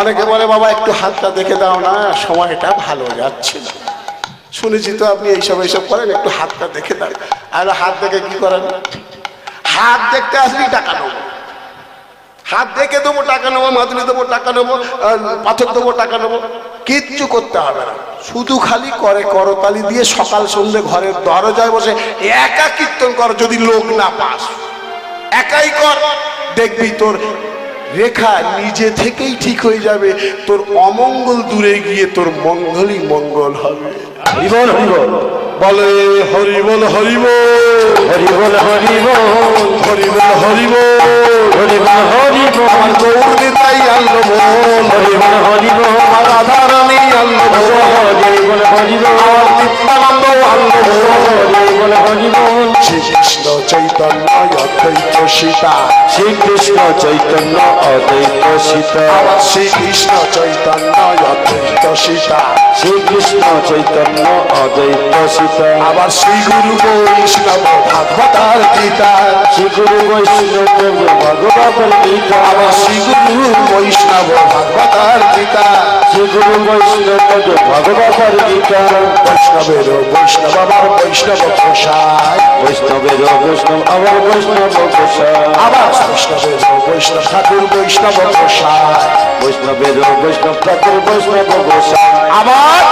অনেকে বলে, বাবা, একটু হাতটা দেখে দাও না, সময়টা ভালো যাচ্ছে না। শুনেছি তো আপনি এইসব এইসব করেন, একটু হাতটা দেখে দাও। আর হাত দেখে কি করেন? হাত দেখতে আসলেই টাকা নেব। হাত দেখে দেবো, টাকা নেব, মাদুলি দেবো, টাকা নেব পাথর দেবো, টাকা নেব। কিচ্ছু করতে হবে না। শুধু খালি করে করতালি দিয়ে সকাল সন্ধ্যে ঘরের দরজায় বসে একা কীর্তন কর, যদি লোক না পাস। একাই কর, দেখবি তোর রেখা নিজে থেকেই ঠিক হয়ে যাবে। তোর অমঙ্গল দূরে গিয়ে তোর মঙ্গলই মঙ্গল হবে। হরিবল হরিবল বলে। হরিবল হরিবল হরিবল হরিবল হরিবল হরিবল হরিবল হরিবল গৌরী তাই আল্লো বল হরিবল হরিবল রাধারানী আল্লো বল হরিবল হরিবল শ্রীকৃষ্ণ চৈতন্য অদ্বৈত সীতা শ্রীকৃষ্ণ চৈতন্য অদ্বৈত সীতা শ্রীকৃষ্ণ চৈতন্য অদ্বৈত সীতা শ্রীকৃষ্ণ চৈতন্য অদ্বৈত সীতা আবার শ্রী গুরু বৈষ্ণব ভাগবতার গীতা শ্রী গুরু বৈষ্ণব ভগবত গীতা আবার শ্রী গুরু বৈষ্ণব ভাগবতার গীতা শ্রী গুরু বৈষ্ণব ভগবত গীতা বৈষ্ণবের বৈষ্ণব আমার বৈষ্ণব প্রসাদ বৈষ্ণবের বৈষ্ণব আমার বৈষ্ণব গোসাই। আবার বৈষ্ণবের বৈষ্ণব ঠাকুর বৈষ্ণব প্রসাদ বৈষ্ণবের বৈষ্ণব ঠাকুর বৈষ্ণব গোসাই। আবার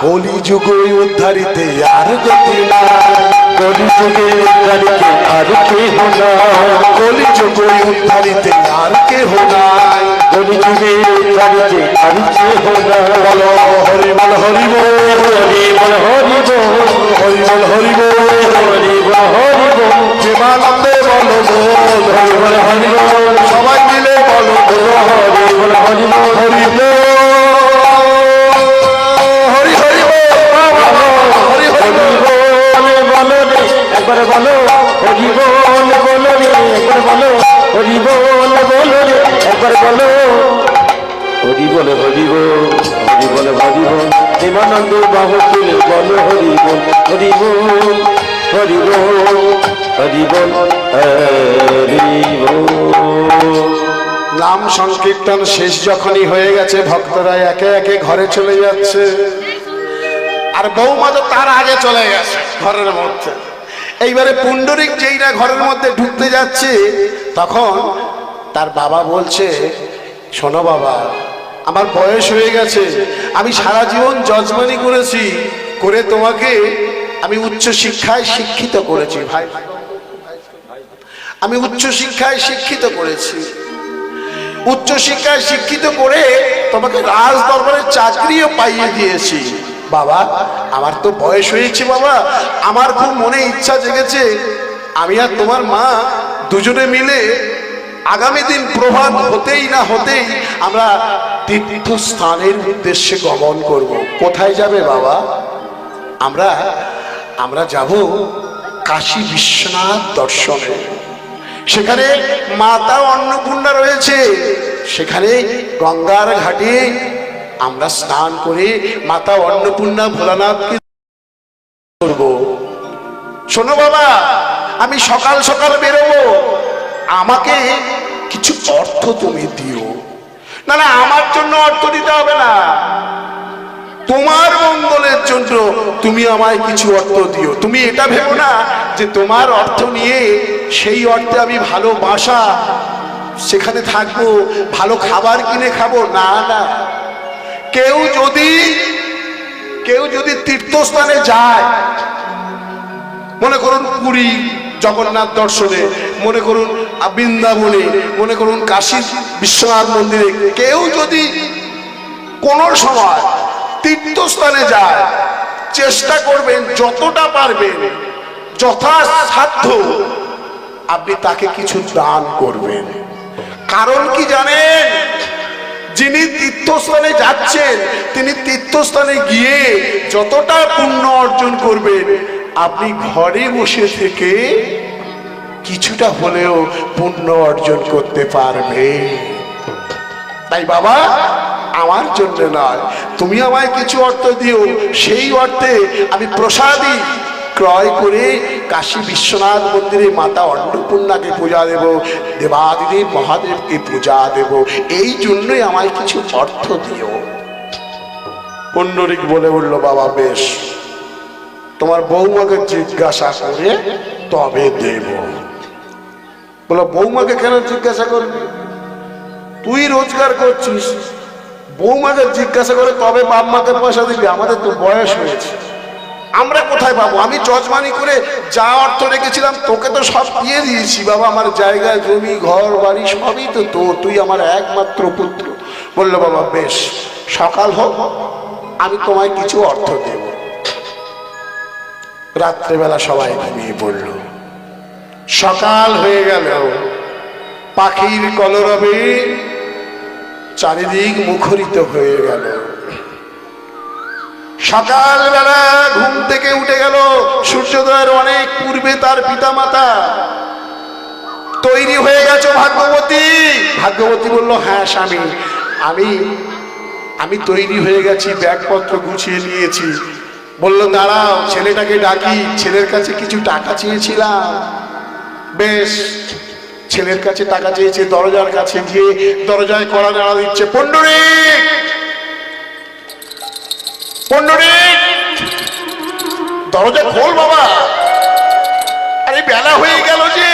কলি যুগ উদ্ধারিতে আর গতি নাই। কলি যুগে উদ্ধারিতে আর কেহ নাই। কলি যুগ উদ্ধারিতে আর কেহ নাই। কলি যুগে উদ্ধারিতে আর কেহ নাই বলো হরিবল হরিবল হরিবল হরিবল হরিবল হরিবল হরিবল হরিবল প্রেমানন্দে বলো বল হরিবল হরিবল সবাই মিলে বলো বল হরিবল হরিবল হরিবল হরি হরি বল হরি হরি বল বলো রে একবার বলো হরি বল বলো বল নাম সংকীর্তন শেষ যখনই হয়ে গেছে, ভক্তরা একে একে ঘরে চলে যাচ্ছে। আর বৌমা তো তার আগে চলে গেছে ঘরের মধ্যে। এইবারে পুণ্ডরিক যেই না ঘরের মধ্যে ঢুকতে যাচ্ছে, তখন তার বাবা বলছে, শোনো বাবা, আমার বয়স হয়ে গেছে, আমি সারা জীবন যজমানি করেছি, করে তোমাকে আমি উচ্চ শিক্ষায় শিক্ষিত করেছি ভাই। আমি উচ্চ শিক্ষায় শিক্ষিত করেছি। উচ্চ শিক্ষায় শিক্ষিত করে তোমাকে রাজ দরবারে চাকরিও পাইয়ে দিয়েছি। বাবা, আমার তো বয়স হয়েছে বাবা। আমার খুব মনে ইচ্ছা জেগেছে। আমি আর তোমার মা দুজনে মিলে আগামী দিন প্রভাত হতেই না হতেই আমরা তীর্থস্থানের উদ্দেশ্যে গমন করব। কোথায় যাবে বাবা? আমরা আমরা যাব কাশী বিশ্বনাথ দর্শনে। সেখানে মাতা অন্নপূর্ণা রয়েছে। সেখানে গঙ্গার ঘাটে আমরা স্নান করে মাতা অন্নপূর্ণা ভোলানাথকে করব। শোনো বাবা, আমি সকাল সকাল বেরোবো। আমাকে কিছু অর্থ তুমি দিও। না না, আমার জন্য অর্থ দিতে হবে না। তোমার মঙ্গলের জন্য তুমি আমায় কিছু অর্থ দিও। তুমি এটা ভেবো না যে তোমার অর্থ নিয়ে সেই অর্থে আমি ভালো বাসা, সেখানে থাকব, ভালো খাবার কিনে খাব। না না। কেউ যদি কেউ যদি তীর্থস্থানে যায়, মনে করুন পুরী, জগন্নাথ দর্শনে, মনে করুন বৃন্দাবনে, মনে করুন কাশী বিশ্বনাথ মন্দিরে, কেউ যদি কোন সময় তীর্থস্থানে যায়, চেষ্টা করবেন যতটা পারবেন, যথাসাধ্য আপনি তাকে কিছু দান করবেন। কারণ কি জানেন? যিনি তীর্থস্থানে যাচ্ছেন, তিনি তীর্থস্থানে গিয়ে যতটা পুণ্য অর্জন করবেন, আপনি ঘরে বসে থেকে কিছুটা হলেও পুণ্য অর্জন করতে পারবে তাই বাবা, আমার জন্য নয়, তুমি আমায় কিছু অর্থ দিও, সেই অর্থে আমি প্রসাদী ক্রয় করে কাশী বিশ্বনাথ মন্দিরে মাতা অন্নপূর্ণাকে পূজা দেব, দেবাদিদেব মহাদেবকে পূজা দেব। এই জন্যই আমায় কিছু অর্থ দিও। পণ্ডরিক বলে উঠল, বাবা, বেশ। তোমার বৌমাকে জিজ্ঞাসা করে তবে দেব। বলো বৌমাকে কেন জিজ্ঞাসা করবি তুই রোজগার করছিস। বৌমাকে জিজ্ঞাসা করে তবে বাপ মাকে পয়সা দিবি। আমাদের তো বয়স হয়েছে। আমরা কোথায় পাবো? আমি যজমানি করে যা অর্থ রেখেছিলাম, তোকে তো সব দিয়ে দিয়েছি। বাবা, আমার জায়গা জমি, ঘর, বাড়ি সবই তো তোর, তুই আমার একমাত্র পুত্র। বলল, বাবা, বেশ, সকাল হোক, আমি তোমায় কিছু অর্থ দেব। রাত্রেবেলা সবাই ঘুমিয়ে পড়ল। সকাল হয়ে গেল। পাখির কলরবে চারিদিক মুখরিত হয়ে গেল। সকালবেলা ঘুম থেকে উঠে গেল। সূর্যোদয়ের অনেক পূর্বে তার পিতামাতা তৈরি হয়ে গেছো ভাগ্যবতী। ভাগ্যবতী বলল হ্যাঁ স্বামী, আমি আমি তৈরি হয়ে গেছি, ব্যাগপত্র গুছিয়ে নিয়েছি। বলল, দাঁড়াও, ছেলেটাকে ডাকি, ছেলের কাছে কিছু টাকা চেয়েছিলাম। বেশ, ছেলের কাছে টাকা চেয়েছে, দরজার কাছে গিয়ে দরজায় কড়া নাড়া দিচ্ছে, পণ্ডরিক পণ্ডরিক দরজা খোল বাবা। আরে বেলা হয়ে গেল যে।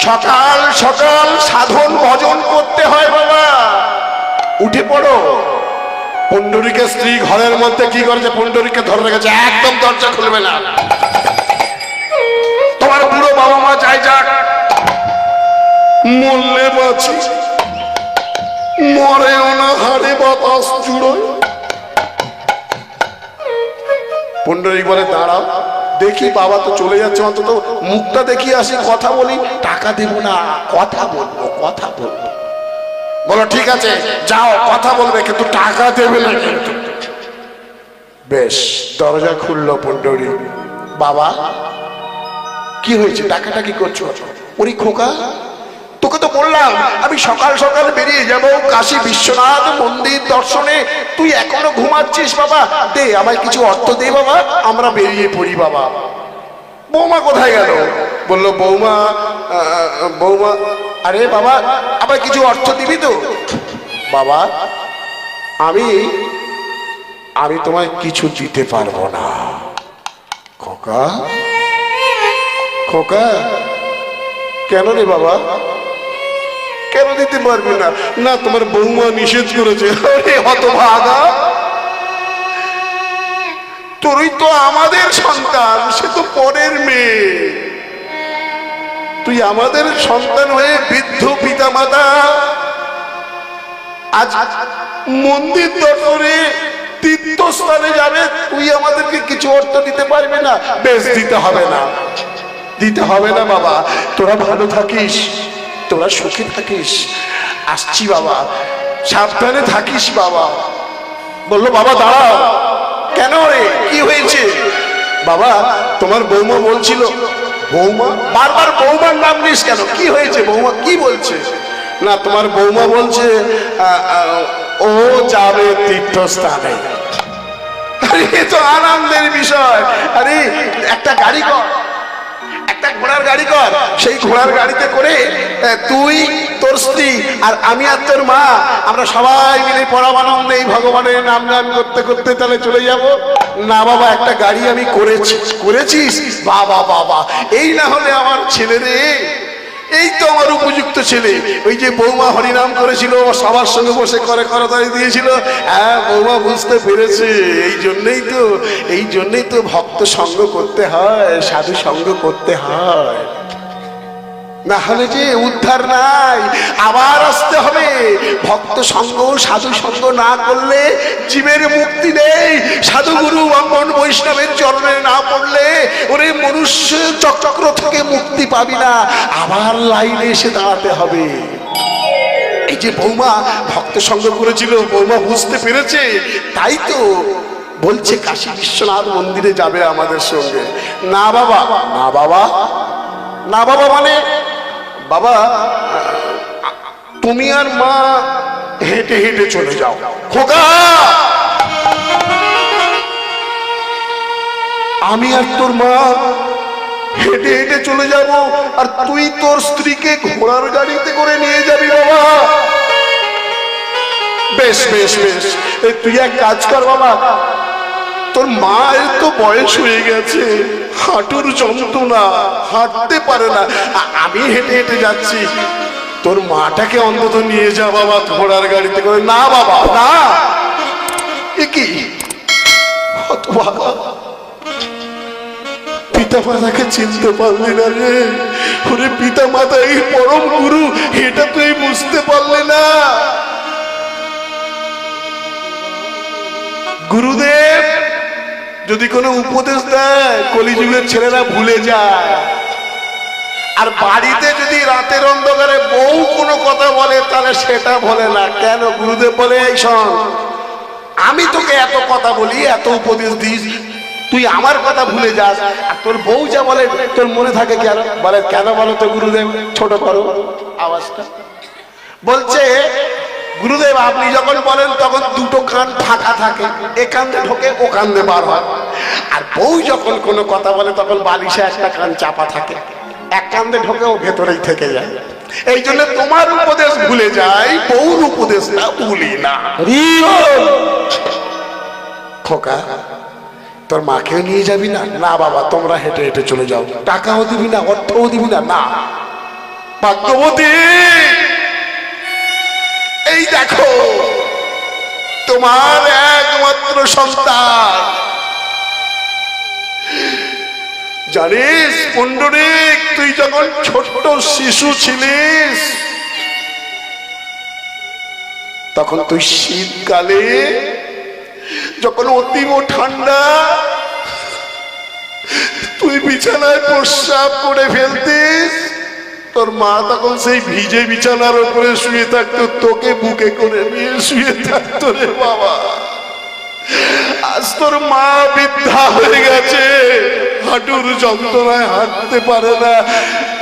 সকাল সকাল সাধন ভজন করতে হয় বাবা। উঠে পড়ো। পণ্ডরিকের স্ত্রী ঘরের মধ্যে কি করেছে? পণ্ডরিককে ধরে রেখেছে। একদম দরজা খুলবে না। তোমার বুড়ো বাবা মা যাই যাক। মরলে বাঁচি। মরেও না, হাড়ে বাতাস জুড়োয় পণ্ডরিক বলে, দাঁড়াও, দেখি বাবা তো চলে যাচ্ছে, অন্তত মুখটা দেখি আসি, কথা বলি, টাকা দেব না, কথা বলব কথা বলব। বলো, ঠিক আছে, যাও, কথা বলবে, কিন্তু টাকা দেবে না কিন্তু। বেশ, দরজা খুললো পণ্ডরি বাবা, কি হয়েছে? টাকাটা কি করছ? ওরি খোকা তোকে তো বললাম, আমি সকাল সকাল বেরিয়ে যাব কাশী বিশ্বনাথ মন্দির দর্শনে। তুই এখনও ঘুমাচ্ছিস বাবা? দে, আমায় কিছু অর্থ দে বাবা, আমরা বেরিয়ে পড়ি বাবা। বৌমা কোথায় গেল? বলল, বৌমা বৌমা, আরে বাবা আবার কিছু অর্থ দিবি তো? বাবা, আমি আমি তোমায় কিছু দিতে পারব না। খোকা? খোকা? কেন রে বাবা? দিতে পারবি না। না, তোমার বৌমা নিষেধ করেছে। আরে হতভাগা। তোরই তো আমাদের সন্তান, সে তো পরের মেয়ে। তুই আমাদের সন্তান হয়ে বৃদ্ধ পিতা মাতা আজ মন্দির দর্শনে তীর্থস্থানে যাবে, তুই আমাদেরকে কিছু অর্থ দিতে পারবে না। বেশ, দিতে হবে না। দিতে হবে না, বাবা। তোরা ভালো থাকিস। তোরা সুখে থাকিস। আসছি বাবা। সাবধানে থাকিস বাবা। বলল, বাবা, দাঁড়াও। কেন রে? কি হয়েছে? বাবা, তোমার বৌমা বলছিল, বৌমা, বারবার বৌমার নাম নিস কেন? কি হয়েছে বৌমা? কি বলছে? না, তোমার বৌমা বলছে ও যাবে তীর্থস্থানে। তো আনন্দের বিষয়। আরে, একটা গাড়ি কর। একটা ঘোড়ার গাড়ি কর। সেই ঘোড়ার গাড়িতে করে তুই, তোর স্ত্রী আর আমি আর তোর মা, আমরা সবাই মিলে পরমানন্দে এই ভগবানের নাম গান করতে করতে তাহলে চলে যাব। না বাবা, একটা গাড়ি আমি করেছি, করেছিস? বাবা বাবা, এই না হলে আমার ছেলে রে। এই তো আমার উপযুক্ত ছেলে। ওই যে বৌমা হরিনাম করেছিল সবার সঙ্গে বসে করে করতালি দিয়েছিল। হ্যাঁ বৌমা বুঝতে পেরেছে। এই জন্যই তো, এই জন্যই তো ভক্ত সঙ্গ করতে হয়, সাধু সঙ্গ করতে হয়। না হলে যে উদ্ধার নাই, আবার আসতে হবে। ভক্ত সঙ্গ, সাধু সঙ্গ না করলে জীবের মুক্তি নেই। সাধু গুরু ব্রাহ্মণ, বৈষ্ণবের চরণে না পড়লে ওরে মনুষ্য চক্র থেকে মুক্তি পাবি না। আবার লাইনে এসে দাঁড়াতে হবে। এই যে বৌমা ভক্ত সঙ্গ করেছিল, বৌমা বুঝতে পেরেছে, তাই তো বলছে কাশী বিশ্বনাথ মন্দিরে যাবে আমাদের সঙ্গে। না বাবা না বাবা না বাবা মানে বাবা, তুমি আর মা হেঁটে হেঁটে চলে যাও। খোকা! আমি আর তোর মা হেঁটে হেঁটে চলে যাব, আর তুই তোর স্ত্রীকে ঘোড়ার গাড়িতে করে নিয়ে যাবি বাবা। বেশ বেশ বেশ। তুই এক কাজ কর বাবা। তোর মায়ের তো বয়স হয়ে গেছে। হাঁটুর যন্ত্রণা, হাঁটতে পারে না। আমি হেঁটে হেঁটে যাচ্ছি। তোর মাটাকে অন্তত নিয়ে যা বাবা, ঘোড়ার গাড়িতে করে। না বাবা, না। কি? পিতা মাতাকে চিনতে পারলি না রে। ওরে পিতা মাতা এই পরম গুরু, এটা তুই বুঝতে পারলি না। গুরুদেব! যদি কোনো উপদেশ দেয়, কলিযুগের ছেলেরা ভুলে যায়। আর বাড়িতে যদি রাতের অন্ধকারে বউ কোনো কথা বলে, তাহলে সেটা বলে না। কেন? গুরুদেব বলে, এই শোন, আমি তোকে এত কথা বলি, এত উপদেশ দিস, তুই আমার কথা ভুলে যাস। আর তোর বউ যা বলে, তোর মনে থাকে কেন বলে, কেন বলো তো গুরুদেব? ছোট করো। আওয়াজটা। বলছে গুরুদেব, আপনি যখন বলেন, তখন দুটো কান ফাঁকা থাকে। এ কান ঢোকে, ও কান দিয়ে বার হয়। আর বউ যখন কোনো কথা বলে, তখন বালিশে একটা কান চাপা থাকে। এক কান ঢোকে, ও ভেতরেই থেকে যায়। এই জন্য তোমার উপদেশ ভুলে যাই, বউর উপদেশটা ভুলি না। খোকা, তোর মাকেও নিয়ে যাবি না? না বাবা, তোমরা হেঁটে হেঁটে চলে যাও। টাকাও দিবি না, অর্থও দিবি না না। ভাগ্যবতী! এই দেখো, তোমার একমাত্র সন্তান। জানিস, পুণ্ডরিক, তুই যখন ছোট্ট শিশু ছিলিস, তখন তুই শীতকালে যখন অতীব ঠান্ডা, তুই বিছানায় প্রস্রাব করে ফেলতিস তোর মা তখন সেই ভিজে বিছানার উপরে শুয়ে থাকতো, তোকে বুকে করে নিয়ে শুয়ে থাকতো রে বাবা। আজ তোর মা বৃদ্ধা হয়ে গেছে, হাঁটুর যন্ত্রণায় হাঁটতে পারে না,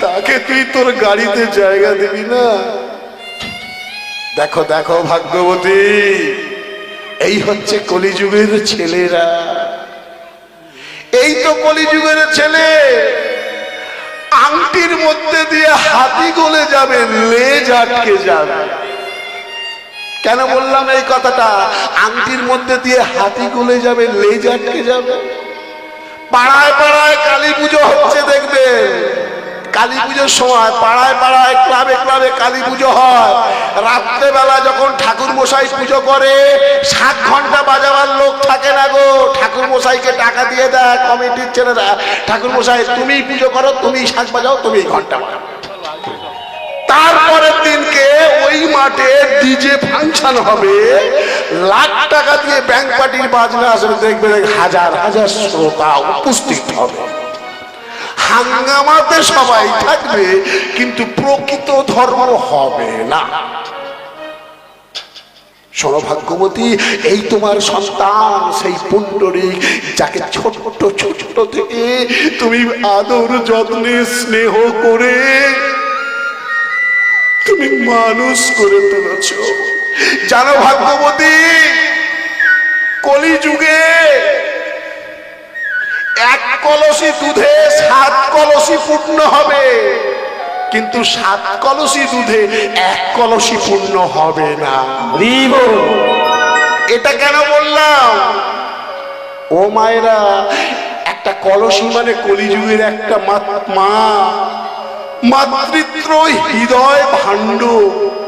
তাকে তুই তোর গাড়িতে জায়গা দিবি না। দেখো দেখো ভাগ্যবতী, এই হচ্ছে কলিযুগের ছেলেরা। এই তো কলিযুগের ছেলে। আংটির মধ্যে দিয়ে হাতি গলে যাবে, লেজ আটকে যাবে। কেন বললাম এই কথাটা? আংটির মধ্যে দিয়ে হাতি গলে যাবে, লেজ আটকে যাবে। পাড়ায় পাড়ায় কালী পুজো হচ্ছে দেখবেন কালী পুজোর সময় পাড়ায় পাড়ায়, ক্লাবে ক্লাবে কালী পুজো হয়। রাত্রেবেলা যখন ঠাকুর মশাই পুজো করে, সাত ঘণ্টা বাজাবার লোক থাকে না গো। ঠাকুর মশাইকে টাকা দিয়ে দেয় কমিটির ছেলেরা। ঠাকুর মশাই তুমি পুজো করো তুমি শাক বাজাও তুমি ঘণ্টা বাজাও। তারপরের দিনকে ওই মাঠে ডিজে ফাংশন হবে। লাখ টাকা দিয়ে ব্যাংক পার্টির বাজনা আসলে দেখবেন হাজার হাজার শ্রোতা উপস্থিত হবে। হাঙ্গামাতে সবাই থাকবে, কিন্তু প্রকৃত ধর্ম হবে না। সৌভাগ্যবতী এই তোমার সন্তান, সেই পুণ্ডরিক, যাকে ছোট্ট ছোট্ট থেকে তুমি আদর, যত্নে, স্নেহ করে তুমি মানুষ করে তুলেছ। জানো ভাগ্যবতী, কলিযুগে এক কলসি দুধে সাত কলসি পূর্ণ হবে। কিন্তু সাত কলসি দুধে এক কলসি পূর্ণ হবে না। এটা কেন বললাম? ও মায়েরা একটা কলসি মানে কলিযুগের একটা মা- মা মাতৃত্ব হৃদয় ভাণ্ড।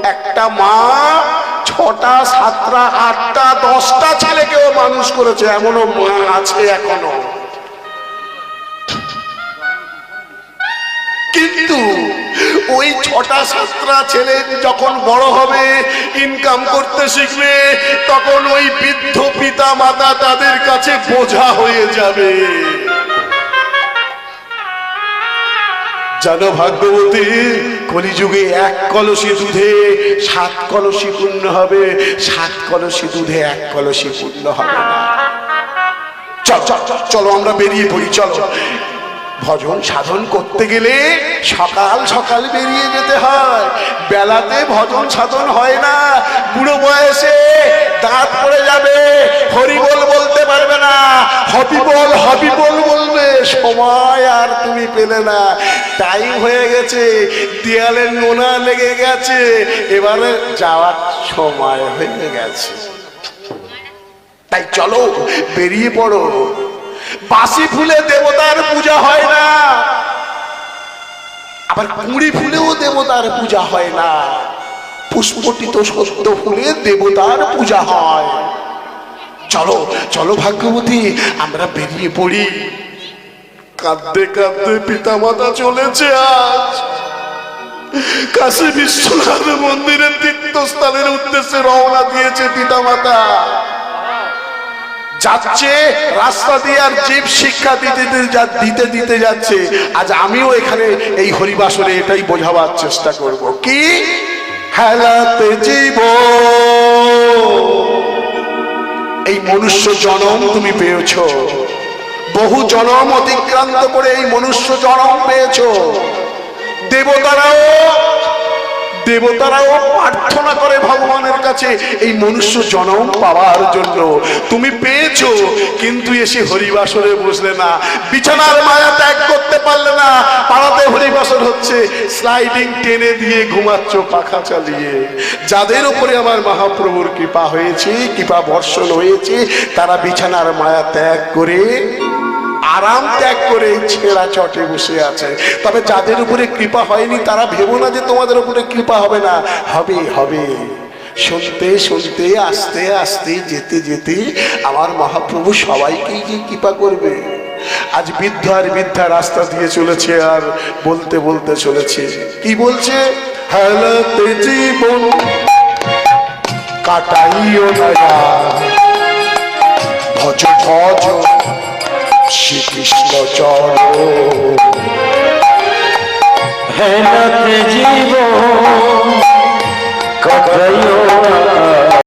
একটা মা ছটা সাতটা আটটা দশটা ছেলেকেও মানুষ করেছে এমনও মা আছে এখনও। কিন্তু ওই ছটা সাতটা ছেলে যখন বড় হবে ইনকাম করতে শিখবে তখন ওই বৃদ্ধ পিতা মাতা তাদের কাছে বোঝা হয়ে যাবে। জানো ভাগ্যবতী কলিযুগে এক কলসি দুধে সাত কলসি পূর্ণ হবে সাত কলসি দুধে এক কলসি পূর্ণ হবে না। চল চল চল, আমরা বেরিয়ে পড়ি চলো। ভজন সাধন করতে গেলে সকাল সকাল বেরিয়ে যেতে হয়। বেলাতে ভজন সাধন হয় না। বুড়ো বয়সে দাঁত পড়ে যাবে, হরিবল বলতে পারবে না। হবি বল হবি বল বলবে, সময় আর তুমি পেলে না। টাইম হয়ে গেছে, দেয়ালে নোনা লেগে গেছে। এবারে যাওয়ার সময় হয়ে গেছে। তাই চলো, বেরিয়ে পড়ো। বাসি ফুলে দেবতার পূজা হয় না। আবার কুড়ি ফুলেও দেবতার পূজা হয় না। পুষ্পটিত সত্য ফুলে দেবতার পূজা হয়। চলো চলো ভাগ্যবতী, আমরা বেরিয়ে পড়ি। কাঁদতে কাঁদতে পিতামাতা চলেছে আজ। কাশী বিশ্বনাথ মন্দিরের তীর্থস্থানের উদ্দেশ্যে রওনা দিয়েছে পিতামাতা। যাচ্ছে, রাস্তা দিয়ে আর জীব শিক্ষা দিতে দিতে দিতে যাচ্ছে। আজ আমিও এখানে এই হরিবাসরে এটাই বোঝাবার চেষ্টা করব। কি? হেলাতে জীব। এই মনুষ্য জনম তুমি পেয়েছ। বহু জনম অতিক্রান্ত করে এই মনুষ্য জনম পেয়েছ। দেবতারাও দেবতারাও প্রার্থনা করে ভগবানের কাছে এই মনুষ্য জনম পাওয়ার জন্য। তুমি পেয়েছ, কিন্তু এসে হরিবাসরে বসলে না। বিছানার মায়া ত্যাগ করতে পারলে না। পাড়াতে হরিবাসর হচ্ছে স্লাইডিং টেনে দিয়ে ঘুমাচ্ছ পাখা চালিয়ে। যাদের উপরে আমার মহাপ্রভুর কৃপা হয়েছে, কৃপা বর্ষণ হয়েছে, তারা বিছানার মায়া ত্যাগ করে আরাম ত্যাগ করে ছেঁড়া চটে বসে আছে। তবে যাদের উপরে কৃপা হয়নি, তারা ভেবো না যে তোমাদের উপরে কৃপা হবে না। হবে হবে। শুনতে শুনতে, আস্তে আস্তে, যেতে যেতে আমার মহাপ্রভু সবাইকেই যে কৃপা করবে। আজ বৃদ্ধ আর বৃদ্ধা রাস্তা দিয়ে চলেছে আর বলতে বলতে চলেছে। কি বলছে? কাটাইও না। ভজ ভজ। শ্রীকৃষ্ণ চর হেনতে জীব কতইও না